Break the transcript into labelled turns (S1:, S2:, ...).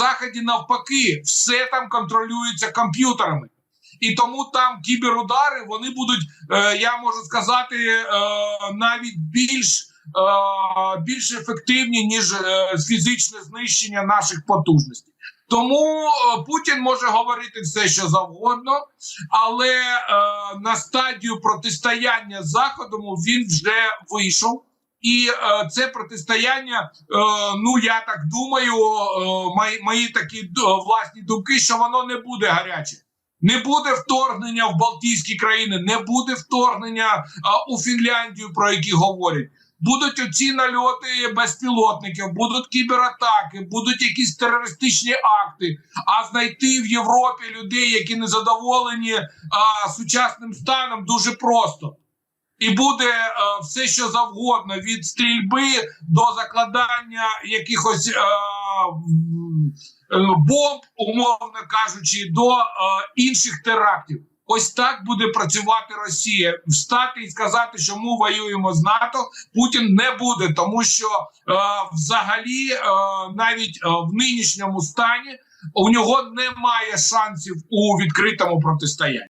S1: заході навпаки, все там контролюється комп'ютерами. І тому там кіберудари вони будуть, е, я можу сказати, е, навіть більш, е, більш ефективні, ніж фізичне знищення наших потужностей. Тому Путін може говорити все, що завгодно, але на стадію протистояння Заходом він вже вийшов. І е, це протистояння, е, ну я так думаю, е, мої, мої такі д- власні думки, що воно не буде гаряче. Не буде вторгнення в Балтійські країни, не буде вторгнення а, у Фінляндію, про які говорять. Будуть оці нальоти безпілотників, будуть кібератаки, будуть якісь терористичні акти. А знайти в Європі людей, які не задоволені а, сучасним станом, дуже просто. І буде е, все, що завгодно, від стрільби до закладання якихось е, е, бомб, умовно кажучи, до е, інших терактів. Ось так буде працювати Росія. Встати і сказати, що ми воюємо з НАТО, Путін не буде, тому що е, взагалі, е, навіть е, в нинішньому стані, у нього немає шансів у відкритому протистоянні.